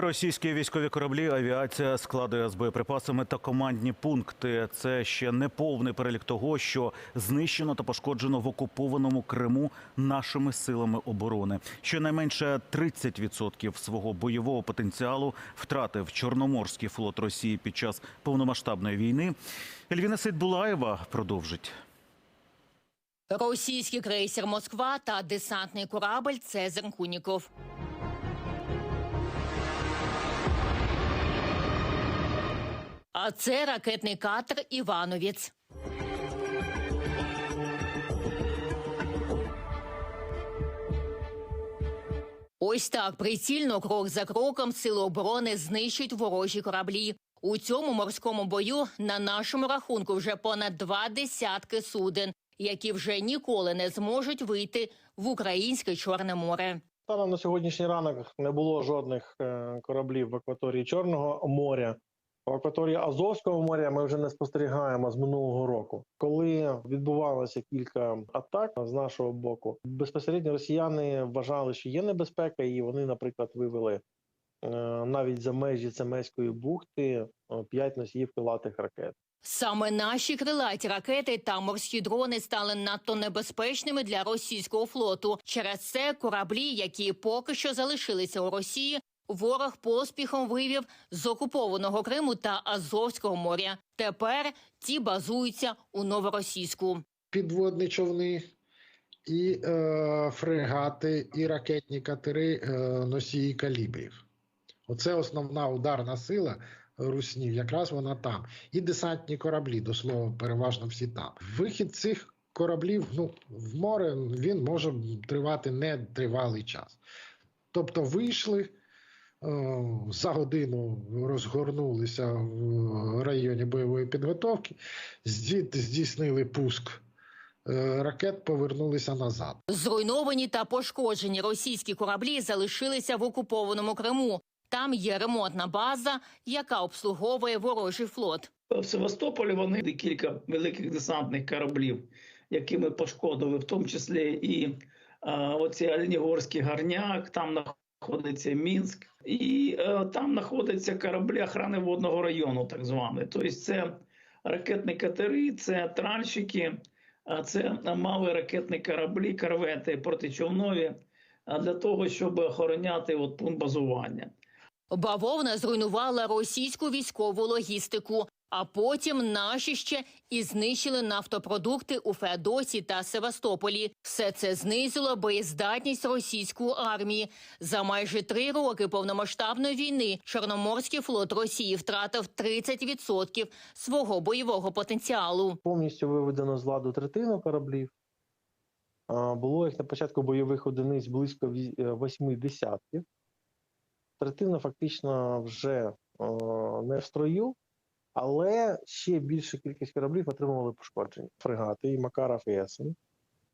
Російські військові кораблі, авіація, склади з боєприпасами та командні пункти. Це ще не повний перелік того, що знищено та пошкоджено в окупованому Криму нашими силами оборони. Щонайменше 30% свого бойового потенціалу втратив Чорноморський флот Росії під час повномасштабної війни. Ельвіна Сейдбулаєва продовжить. Російський крейсер Москва та десантний корабль Цезар Куніков. А це ракетний катер Івановець. Ось так прицільно крок за кроком сили оборони знищують ворожі кораблі. У цьому морському бою на нашому рахунку вже понад два десятки суден, які вже ніколи не зможуть вийти в українське Чорне море. Станом на сьогоднішній ранок не було жодних е, кораблів в акваторії Чорного моря. В акваторії Азовського моря ми вже не спостерігаємо з минулого року. Коли відбувалося кілька атак з нашого боку, безпосередньо росіяни вважали, що є небезпека, і вони, наприклад, вивели е, навіть за межі Цемеської бухти 5 носіїв крилатих ракет. Саме наші крилаті ракети та морські дрони стали надто небезпечними для російського флоту. Через це кораблі, які поки що залишилися у Росії, ворог поспіхом вивів з окупованого Криму та Азовського моря. Тепер ті базуються у новоросійську. підводні човни, і е, фрегати, і ракетні катери е, носії калібрів. Оце основна ударна сила руснів, якраз вона там. І десантні кораблі, до слова, переважно всі там. Вихід цих кораблів ну, в море він може тривати не тривалий час. Тобто вийшли. Е, За годину розгорнулися в районі бойової підготовки, здійснили пуск е, ракет, повернулися назад. Зруйновані та пошкоджені російські кораблі залишилися в окупованому Криму. Там є ремонтна база, яка обслуговує ворожий флот. В Севастополі вони кілька великих десантних кораблів, які ми пошкодили, в тому числі і а, оці Оленігорський гарняк, там знаходиться Мінськ, і е, там знаходяться кораблі охорони водного району, так звані. Тобто це ракетні катери, це тральщики, це мали ракетні кораблі, корвети протичовнові для того, щоб охороняти от пункт базування. Бавовна зруйнувала російську військову логістику, а потім наші ще і знищили нафтопродукти у Феодосі та Севастополі. Все це знизило боєздатність російської армії. За майже три роки повномасштабної війни Чорноморський флот Росії втратив 30% свого бойового потенціалу. Повністю виведено з ладу третину кораблів. Було їх на початку бойових одиниць близько е, восьми десятків. Третина фактично вже е, не в строю, але ще більша кількість кораблів отримували пошкодження. Фрегати і Макаров і Есен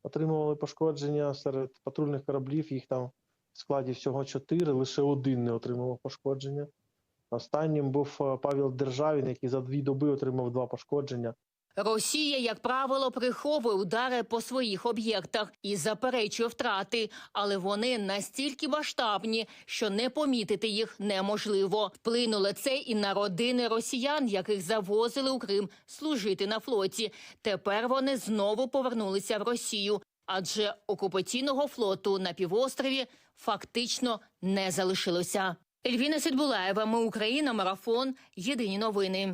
отримували пошкодження серед патрульних кораблів. Їх там в складі всього чотири, лише один не отримував пошкодження. Останнім був е, Павел Державін, який за дві доби отримав два пошкодження. Росія, як правило, приховує удари по своїх об'єктах і заперечує втрати, але вони настільки масштабні, що не помітити їх неможливо. Вплинуло це і на родини росіян, яких завозили у Крим служити на флоті. Тепер вони знову повернулися в Росію, адже окупаційного флоту на півострові фактично не залишилося. Ельвіна Сідбулаєва, ми Україна, марафон. Єдині новини.